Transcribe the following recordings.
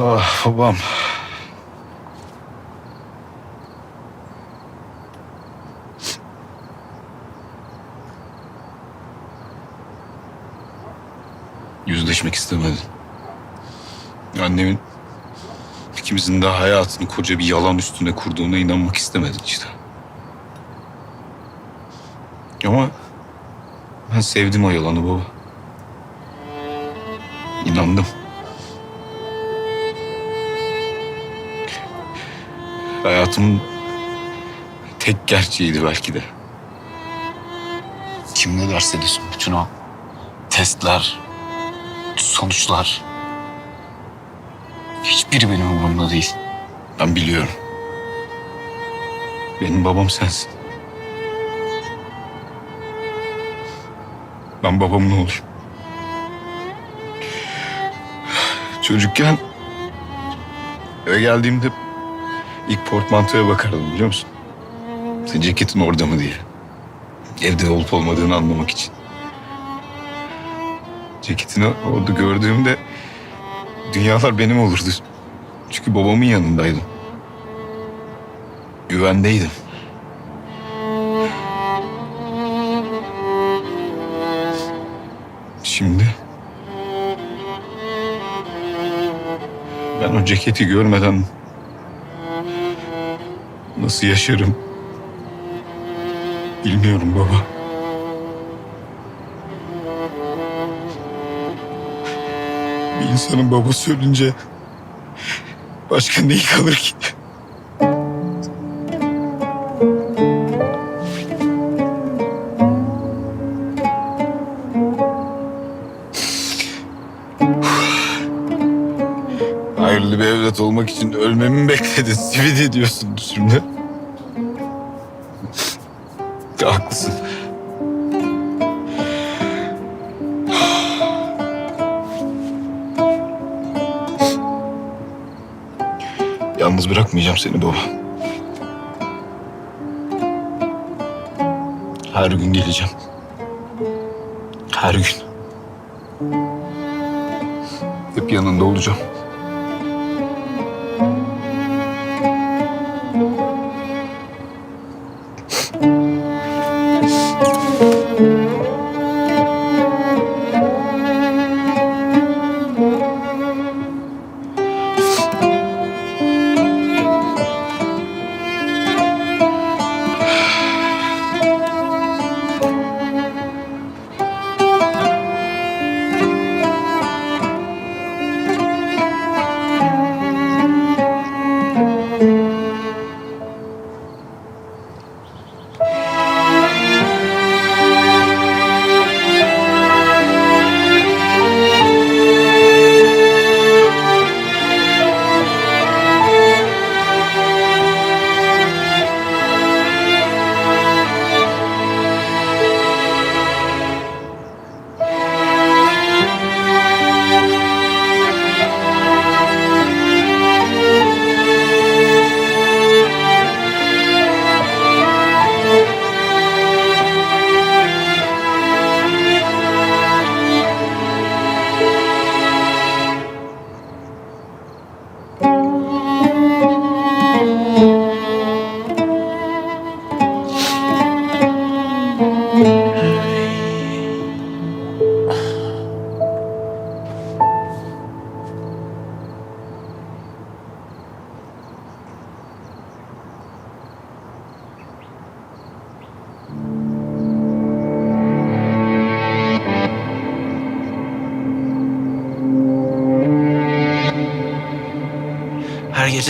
Ah babam. Yüzleşmek istemedin. Annemin ikimizin de hayatını koca bir yalan üstüne kurduğuna inanmak istemedin işte. Ama ben sevdim o yalanı baba. Hayatımın tek gerçeğiydi belki de. Kim ne derse desin bütün o testler, sonuçlar. Hiçbiri benim umurumda değil. Ben biliyorum. Benim babam sensin. Ben babamın oğluyum. Çocukken eve geldiğimde ilk portmantoya bakardım biliyor musun? Senin ceketin orada mı diye. Evde olup olmadığını anlamak için. Ceketini orada gördüğümde dünyalar benim olurdu. Çünkü babamın yanındaydım. Güvendeydim. Şimdi ben o ceketi görmeden nasıl yaşarım bilmiyorum baba. Bir insanın babası ölünce başka neyi kalır ki? Bekledin? Sividi diyorsun şimdi. Haklısın. Yalnız bırakmayacağım seni baba. Her gün geleceğim. Her gün. Hep yanında olacağım.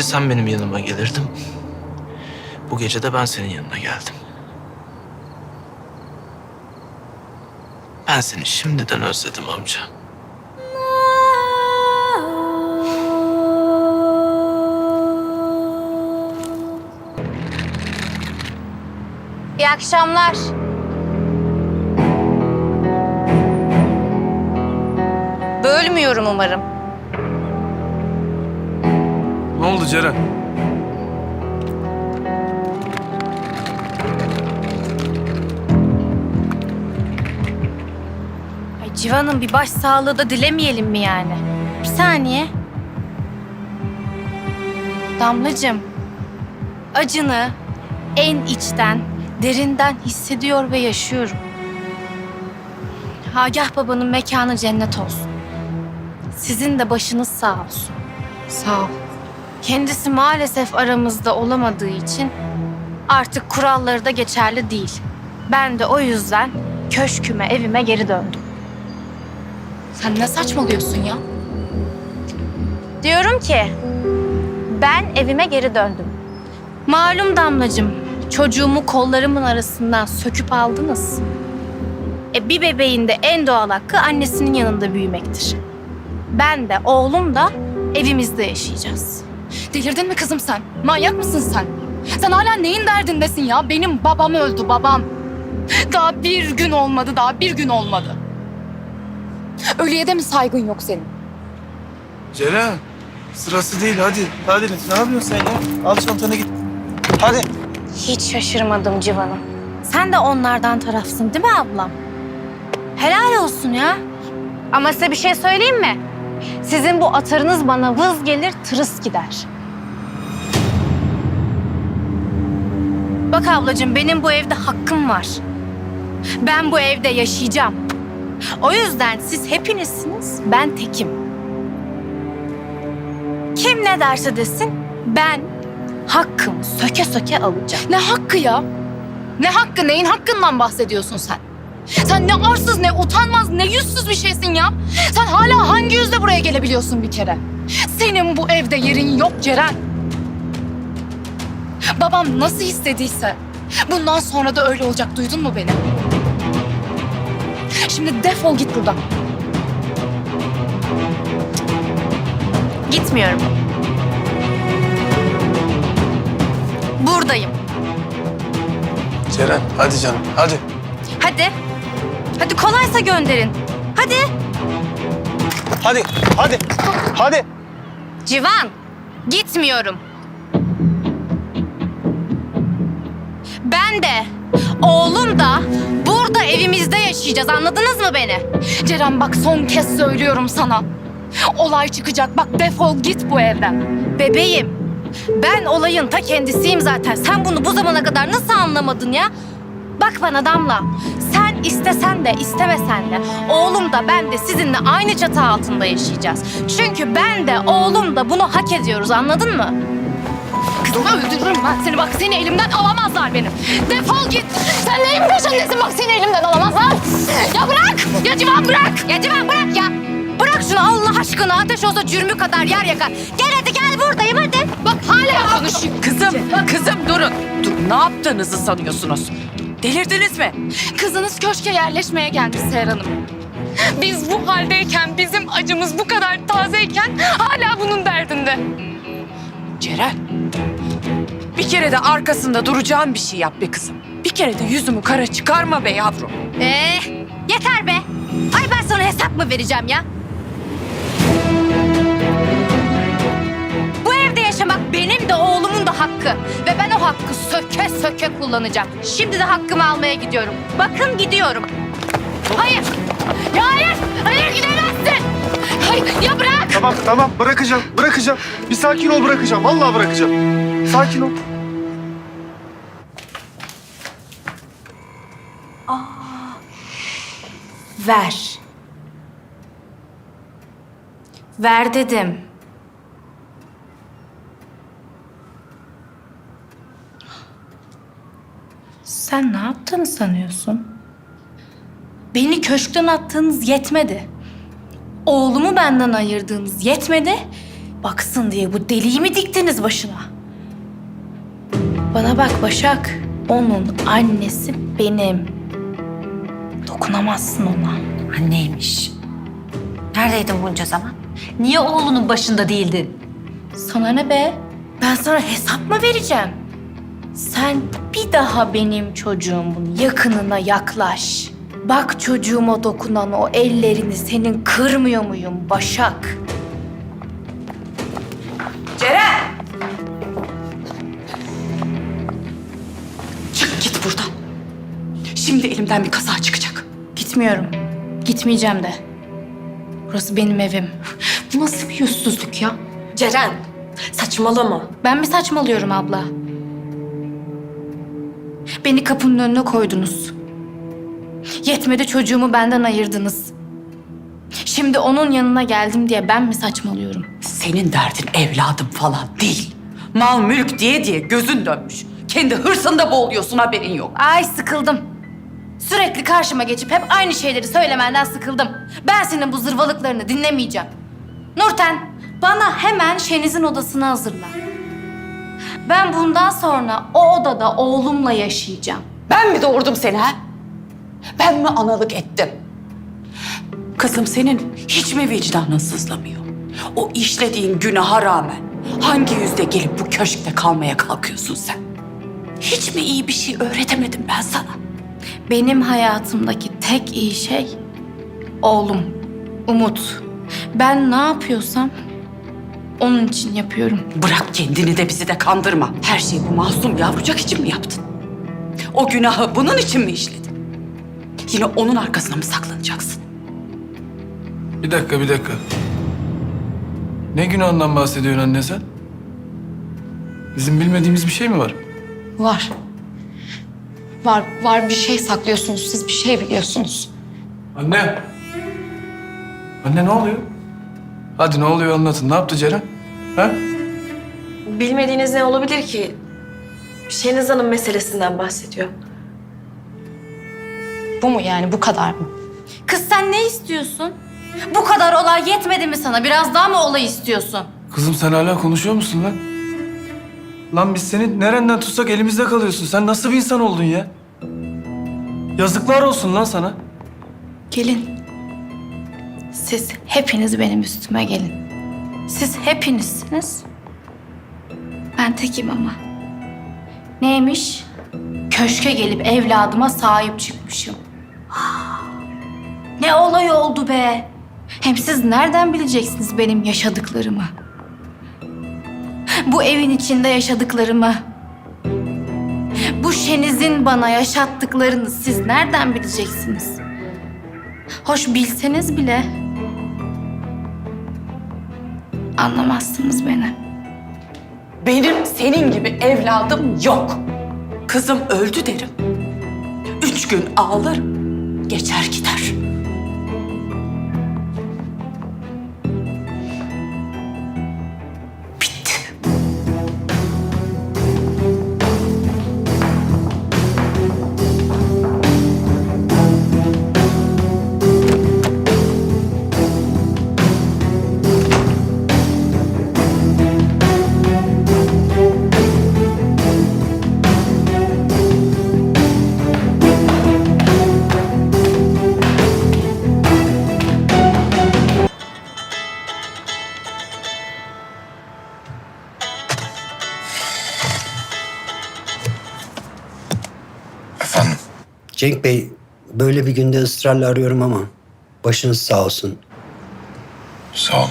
Sen benim yanıma gelirdin. Bu gece de ben senin yanına geldim. Ben seni şimdiden özledim amca. İyi akşamlar. Bölmüyorum umarım. Oldu Ceren? Ay Civan'ın bir baş sağlığı da dilemeyelim mi yani? Bir saniye. Damlacığım, acını en içten, derinden hissediyor ve yaşıyorum. Hagah babanın mekanı cennet olsun. Sizin de başınız sağ olsun. Sağ ol. Kendisi maalesef aramızda olamadığı için artık kuralları da geçerli değil. Ben de o yüzden köşküme, evime geri döndüm. Sen ne saçmalıyorsun ya? Diyorum ki ben evime geri döndüm. Malum damlacığım çocuğumu kollarımın arasından söküp aldınız. E, bir bebeğin de en doğal hakkı annesinin yanında büyümektir. Ben de oğlum da evimizde yaşayacağız. Delirdin mi kızım sen? Manyak mısın sen? Sen hala neyin derdindesin ya? Benim babam öldü babam. Daha bir gün olmadı, daha bir gün olmadı. Ölüye de mi saygın yok senin? Ceren sırası değil hadi. Hadi ne yapıyorsun sen ya? Al çantanı git. Hadi. Hiç şaşırmadım Civan'ım. Sen de onlardan tarafsın değil mi ablam? Helal olsun ya. Ama size bir şey söyleyeyim mi? Sizin bu atarınız bana vız gelir, tırıs gider. Bak ablacığım benim bu evde hakkım var. Ben bu evde yaşayacağım. O yüzden siz hepinizsiniz, ben tekim. Kim ne derse desin, ben hakkımı söke söke alacağım. Ne hakkı ya? Ne hakkı? Neyin hakkından bahsediyorsun sen? Sen ne arsız, ne utanmaz, ne yüzsüz bir şeysin ya. Sen hala hangi yüzle buraya gelebiliyorsun bir kere? Senin bu evde yerin yok Ceren. Babam nasıl istediyse bundan sonra da öyle olacak. Duydun mu beni? Şimdi defol git buradan. Gitmiyorum. Buradayım. Ceren hadi canım hadi. Hadi. Hadi kolaysa gönderin. Hadi. Hadi hadi hadi. Civan. Gitmiyorum. Ben de, oğlum da burada evimizde yaşayacağız. Anladınız mı beni? Ceren bak son kez söylüyorum sana. Olay çıkacak. Bak defol git bu evden. Bebeğim. Ben olayın ta kendisiyim zaten. Sen bunu bu zamana kadar nasıl anlamadın ya? Bak bana Damla. Sen istesen de istemesen de oğlum da ben de sizinle aynı çatı altında yaşayacağız. Çünkü ben de oğlum da bunu hak ediyoruz anladın mı? Kızım öldürürüm ben seni. Bak seni elimden alamazlar benim. Defol git. Sen neyin peşindesin? Bak seni elimden alamazlar. Ya bırak. Ya Civan bırak. Ya Civan bırak ya. Bırak şunu Allah aşkına ateş olsa cürmü kadar yer yakar. Gel hadi gel buradayım hadi. Bak hala konuşuyor. Kızım, kızım durun. Dur, ne yaptığınızı sanıyorsunuz? Delirdiniz mi? Kızınız köşke yerleşmeye gelmiş Seher Hanım. Biz bu haldeyken, bizim acımız bu kadar tazeyken hala bunun derdinde. Ceren. Bir kere de arkasında duracağım bir şey yap be kızım. Bir kere de yüzümü kara çıkarma be yavrum. Ee, yeter be. Ay ben sana hesap mı vereceğim ya? Bu evde yaşamak benim de oğlumun da hakkı. Ve ben o hakkı söke söke kullanacağım. Şimdi de hakkımı almaya gidiyorum. Bakın gidiyorum. Hayır. Ya hayır, hayır gidemezsin. Hayır, ya bırak. Tamam tamam bırakacağım bırakacağım. Bir sakin ol bırakacağım vallahi bırakacağım. Sakin ol. Ver. Ver dedim. Sen ne yaptığını sanıyorsun? Beni köşkten attığınız yetmedi. Oğlumu benden ayırdığınız yetmedi. Baksın diye bu deliği mi diktiniz başına? Bana bak Başak. Onun annesi benim. Dokunamazsın ona. Anneymiş. Neredeydin bunca zaman? Niye oğlunun başında değildin? Sana ne be? Ben sana hesap mı vereceğim? Sen bir daha benim çocuğumun yakınına yaklaş. Bak çocuğuma dokunan o ellerini senin kırmıyor muyum Başak? Şimdi elimden bir kaza çıkacak. Gitmiyorum. Gitmeyeceğim de. Burası benim evim. Bu nasıl bir yüzsüzlük ya? Ceren, Saçmalama. Ben mi saçmalıyorum abla? Beni kapının önüne koydunuz. Yetmedi çocuğumu benden ayırdınız. Şimdi onun yanına geldim diye ben mi saçmalıyorum? Senin derdin evladım falan değil. Mal mülk diye diye gözün dönmüş. Kendi hırsında boğuluyorsun haberin yok. Ay sıkıldım. Sürekli karşıma geçip hep aynı şeyleri söylemenden sıkıldım. Ben senin bu zırvalıklarını dinlemeyeceğim. Nurten, bana hemen Şeniz'in odasını hazırla. Ben bundan sonra o odada oğlumla yaşayacağım. Ben mi doğurdum seni ha? Ben mi analık ettim? Kızım senin hiç mi vicdanın sızlamıyor? O işlediğin günaha rağmen hangi yüzde gelip bu köşkte kalmaya kalkıyorsun sen? Hiç mi iyi bir şey öğretemedim ben sana? Benim hayatımdaki tek iyi şey oğlum, Umut. Ben ne yapıyorsam onun için yapıyorum. Bırak kendini de bizi de kandırma. Her şeyi bu masum yavrucak için mi yaptın? O günahı bunun için mi işledin? Yine onun arkasına mı saklanacaksın? Bir dakika bir dakika. Ne günahından bahsediyorsun anne sen? Bizim bilmediğimiz bir şey mi var? Var. Var, var bir şey saklıyorsunuz. Siz bir şey biliyorsunuz. Anne. Anne ne oluyor? Hadi ne oluyor anlatın. Ne yaptı Ceren? Ha? Bilmediğiniz ne olabilir ki? Şeniz Hanım meselesinden bahsediyor. Bu mu yani? Bu kadar mı? Kız sen ne istiyorsun? Bu kadar olay yetmedi mi sana? Biraz daha mı olay istiyorsun? Kızım sen hala konuşuyor musun lan? Lan biz seni nereden tutsak elimizde kalıyorsun. Sen nasıl bir insan oldun ya? Yazıklar olsun lan sana. Gelin. Siz hepiniz benim üstüme gelin. Siz hepinizsiniz. Ben tekim ama. Neymiş? Köşke gelip evladıma sahip çıkmışım. Ne olay oldu be? Hem siz nereden bileceksiniz benim yaşadıklarımı? Bu evin içinde yaşadıklarımı. Bu Şeniz'in bana yaşattıklarını siz nereden bileceksiniz? Hoş bilseniz bile anlamazsınız beni. Benim senin gibi evladım yok. Kızım öldü derim. Üç gün ağlarım. Geçer gider. Cenk Bey, böyle bir günde ısrarla arıyorum ama başınız sağ olsun. Sağ ol.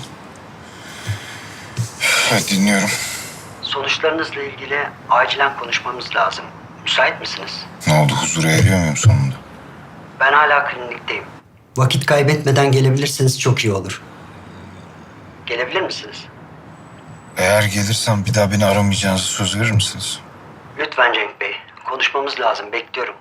Evet dinliyorum. Sonuçlarınızla ilgili acilen konuşmamız lazım. Müsait misiniz? Ne oldu huzura eriyor muyum sonunda? Ben hala klinikteyim. Vakit kaybetmeden gelebilirseniz çok iyi olur. Gelebilir misiniz? Eğer gelirsem bir daha beni aramayacağınızı söz verir misiniz? Lütfen Cenk Bey, konuşmamız lazım. Bekliyorum.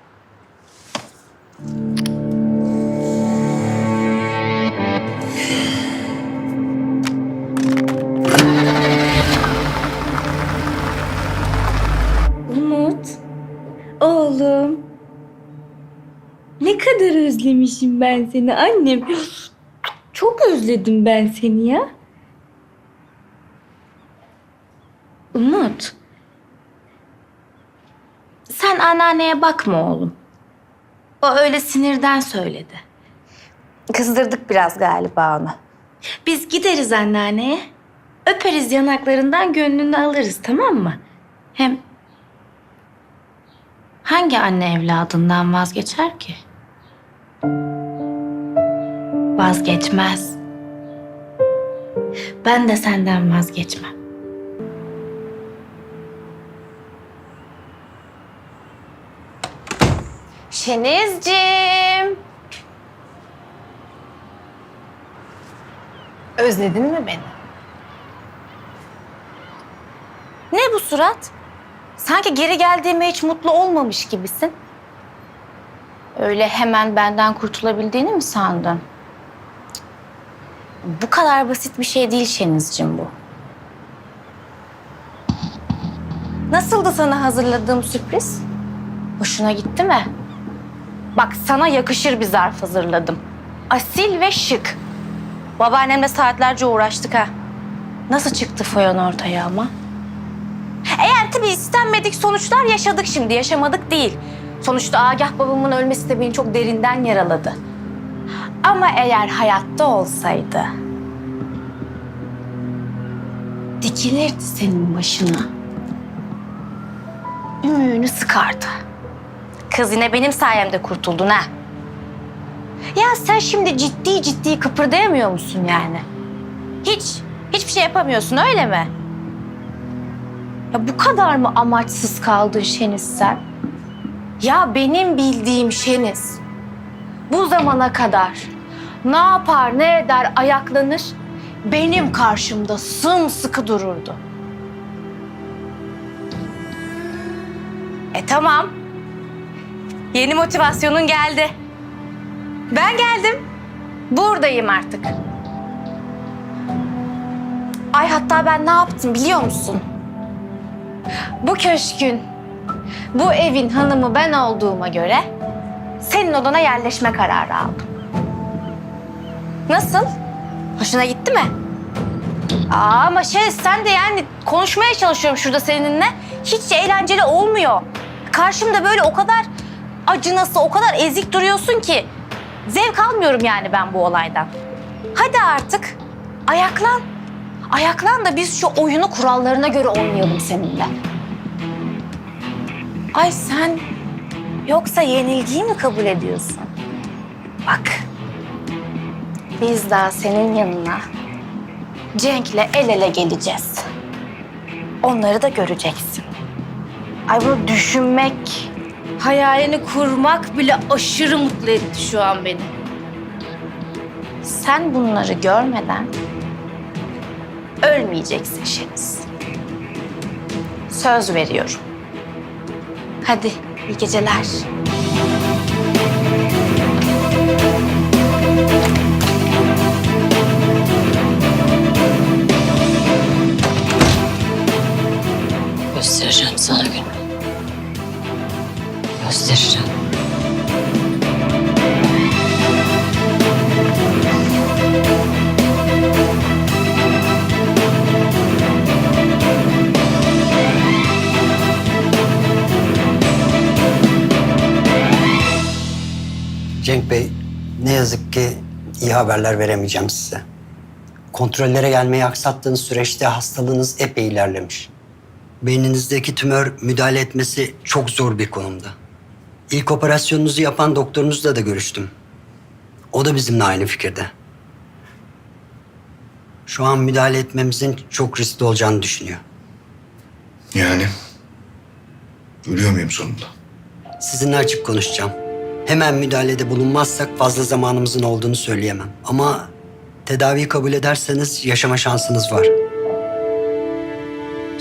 Kadar özlemişim ben seni annem. Çok özledim ben seni ya. Umut. Sen anneanneye bakma oğlum. O öyle sinirden söyledi. Kızdırdık biraz galiba onu. Biz gideriz anneanneye. Öperiz yanaklarından gönlünü alırız tamam mı? Hem hangi anne evladından vazgeçer ki? Vazgeçmez. Ben de senden vazgeçmem. Şenizciğim. Özledin mi beni? Ne bu surat? Sanki geri geldiğime hiç mutlu olmamış gibisin. Öyle hemen benden kurtulabildiğini mi sandın? Bu kadar basit bir şey değil Şenizciğim bu. Nasıldı sana hazırladığım sürpriz? Hoşuna gitti mi? Bak sana yakışır bir zarf hazırladım. Asil ve şık. Babaannemle saatlerce uğraştık ha. Nasıl çıktı foyan ortaya ama? Eğer tabii istenmedik sonuçlar yaşadık şimdi, yaşamadık değil. Sonuçta Agah babamın ölmesi de beni çok derinden yaraladı. Ama eğer hayatta olsaydı... Dikilirdi senin başına. Ümüğünü sıkardı. Kız yine benim sayemde kurtuldun ha. Ya sen şimdi ciddi ciddi kıpırdayamıyor musun yani? Hiç, hiçbir şey yapamıyorsun öyle mi? Ya bu kadar mı amaçsız kaldın Şeniz sen? Ya benim bildiğim Şeniz bu zamana kadar ne yapar ne eder ayaklanır benim karşımda sımsıkı dururdu. E tamam. Yeni motivasyonun geldi. Ben geldim. Buradayım artık. Ay hatta ben ne yaptım biliyor musun? Bu köşkün, bu evin hanımı ben olduğuma göre senin odana yerleşme kararı aldım. Nasıl? Hoşuna gitti mi? Aa, ama şey sen de yani konuşmaya çalışıyorum şurada seninle. Hiç eğlenceli olmuyor. Karşımda böyle o kadar acınası, o kadar ezik duruyorsun ki. Zevk almıyorum yani ben bu olaydan. Hadi artık ayaklan. Ayaklan da biz şu oyunu kurallarına göre oynayalım seninle. Ay sen yoksa yenilgiyi mi kabul ediyorsun? Bak. Biz daha senin yanına Cenk'le el ele geleceğiz. Onları da göreceksin. Ay bunu düşünmek, hayalini kurmak bile aşırı mutlu etti şu an beni. Sen bunları görmeden ölmeyeceksin Şeniz. Söz veriyorum. Hadi iyi geceler. Göstereceğim sana günü. Göstereceğim. Cenk Bey, ne yazık ki iyi haberler veremeyeceğim size. Kontrollere gelmeyi aksattığınız süreçte hastalığınız epey ilerlemiş. Beyninizdeki tümör müdahale etmesi çok zor bir konumda. İlk operasyonunuzu yapan doktorunuzla da görüştüm. O da bizimle aynı fikirde. Şu an müdahale etmemizin çok riskli olacağını düşünüyor. Yani ölüyor muyum sonunda? Sizinle açık konuşacağım. Hemen müdahalede bulunmazsak fazla zamanımızın olduğunu söyleyemem. Ama tedaviyi kabul ederseniz yaşama şansınız var.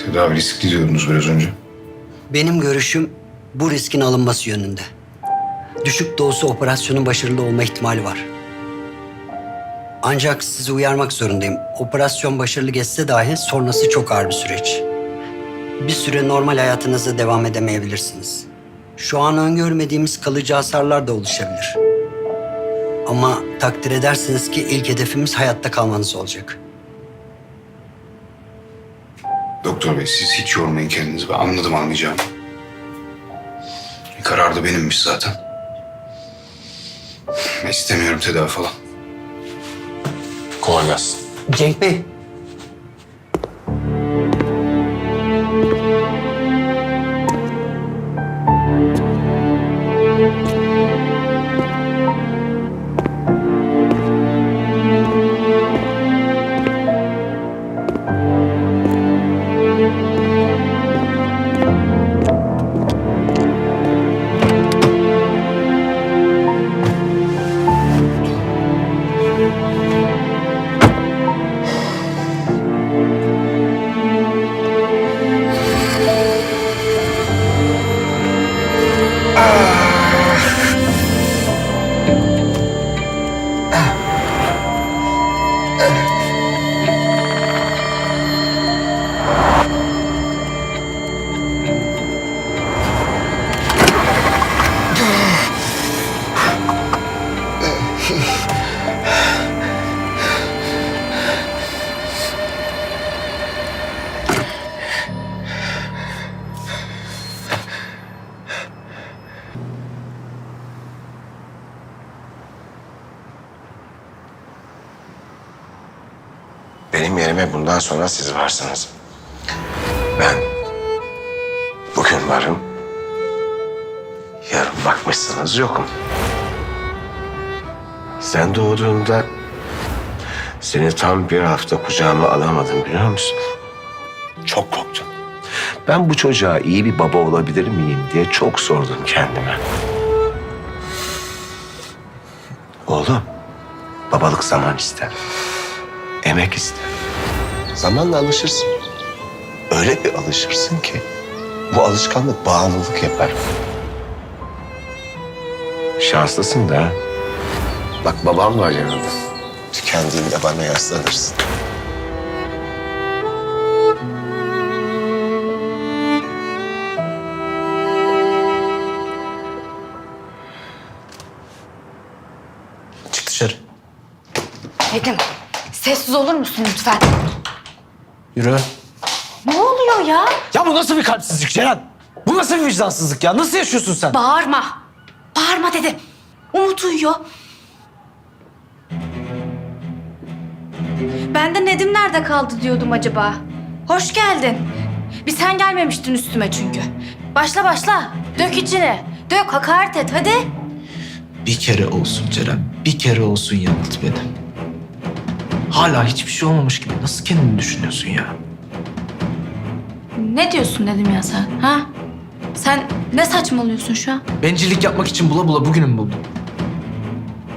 Tedavi riskli diyordunuz biraz önce. Benim görüşüm bu riskin alınması yönünde. Düşük olsa operasyonun başarılı olma ihtimali var. Ancak sizi uyarmak zorundayım. Operasyon başarılı geçse dahi sonrası çok ağır bir süreç. Bir süre normal hayatınıza devam edemeyebilirsiniz. Şu an öngörmediğimiz kalıcı hasarlar da oluşabilir. Ama takdir edersiniz ki ilk hedefimiz hayatta kalmanız olacak. Doktor bey siz hiç yormayın kendinizi. Ben anladım anlayacağım. Karar da benimmiş zaten. İstemiyorum tedavi falan. Kolay gelsin. Cenk Bey, bundan sonra siz varsınız. Ben bugün varım. Yarın bakmışsınız yokum. Sen doğduğunda seni tam bir hafta kucağıma alamadım biliyor musun? Çok korktum. Ben bu çocuğa iyi bir baba olabilir miyim diye çok sordum kendime. Oğlum, babalık zaman ister. Emek ister. Zamanla alışırsın. Öyle bir alışırsın ki bu alışkanlık bağımlılık yapar. Şanslısın da. Bak babam var yanında. Tükendiğinde bana yaslanırsın. Çık dışarı. Nedim sessiz olur musun lütfen? Yürü. Ne oluyor ya? Ya bu nasıl bir kalpsizlik Ceren? Bu nasıl bir vicdansızlık ya? Nasıl yaşıyorsun sen? Bağırma. Bağırma dedim. Umut uyuyor. Ben de Nedim nerede kaldı diyordum acaba. Hoş geldin. Bir sen gelmemiştin üstüme çünkü. Başla başla. Dök içine. Dök hakaret et hadi. Bir kere olsun Ceren. Bir kere olsun yanılt beni. Hala hiçbir şey olmamış gibi nasıl kendini düşünüyorsun ya? Ne diyorsun Nedim ya sen? Ha? Sen ne saçmalıyorsun şu an? Bencillik yapmak için bula bula bugünü mü buldun?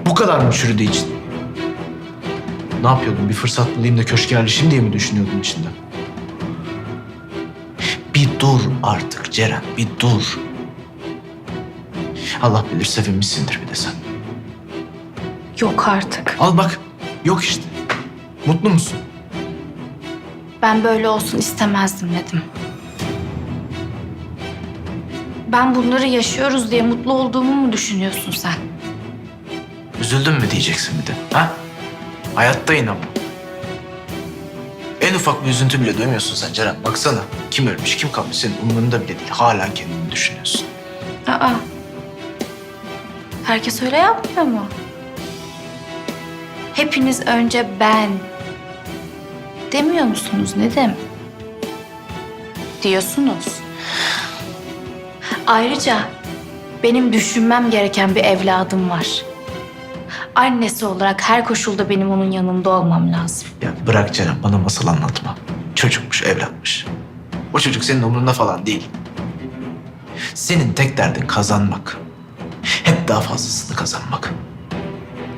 Bu kadar mı çürüdü için? Ne yapıyordun? Bir fırsat bulayım da köşke yerleşeyim diye mi düşünüyordun içinde? Bir dur artık Ceren, bir dur. Allah bilir sevinmişsindir bir de sen. Yok artık. Al bak, yok işte. Mutlu musun? Ben böyle olsun istemezdim Nedim. Ben bunları yaşıyoruz diye mutlu olduğumu mu düşünüyorsun sen? Üzüldün mü diyeceksin bir de, ha? Hayatta inan. En ufak bir üzüntü bile duymuyorsun sen Ceren. Baksana, kim ölmüş, kim kalmış senin umurunda bile değil. Hala kendini düşünüyorsun. Aa. Herkes öyle yapmıyor mu? Hepiniz önce ben demiyor musunuz Nedim? Diyorsunuz. Ayrıca benim düşünmem gereken bir evladım var. Annesi olarak her koşulda benim onun yanında olmam lazım. Ya bırak Ceren, bana masal anlatma. Çocukmuş, evlatmış. O çocuk senin umurunda falan değil. Senin tek derdin kazanmak. Hep daha fazlasını kazanmak.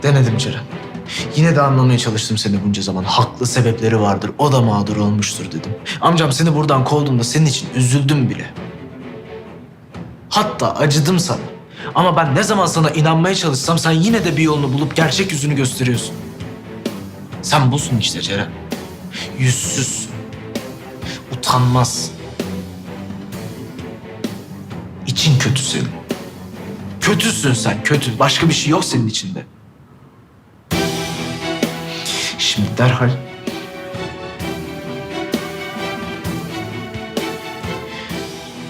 Denedim Ceren. Yine de anlamaya çalıştım seni bunca zaman. Haklı sebepleri vardır, o da mağdur olmuştur dedim. Amcam seni buradan kovduğunda senin için üzüldüm bile. Hatta acıdım sana. Ama ben ne zaman sana inanmaya çalışsam sen yine de bir yolunu bulup gerçek yüzünü gösteriyorsun. Sen busun işte Ceren. Yüzsüz. Utanmaz. İçin kötü senin. Kötüsün sen, kötü. Başka bir şey yok senin içinde. Şimdi derhal...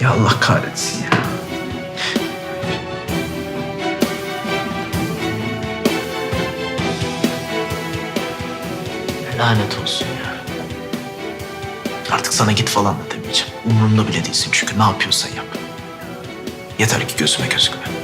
Ya Allah kahretsin ya. Lanet olsun ya. Artık sana git falan da demeyeceğim. Umurumda bile değilsin çünkü ne yapıyorsan yap. Yeter ki gözüme gözükme.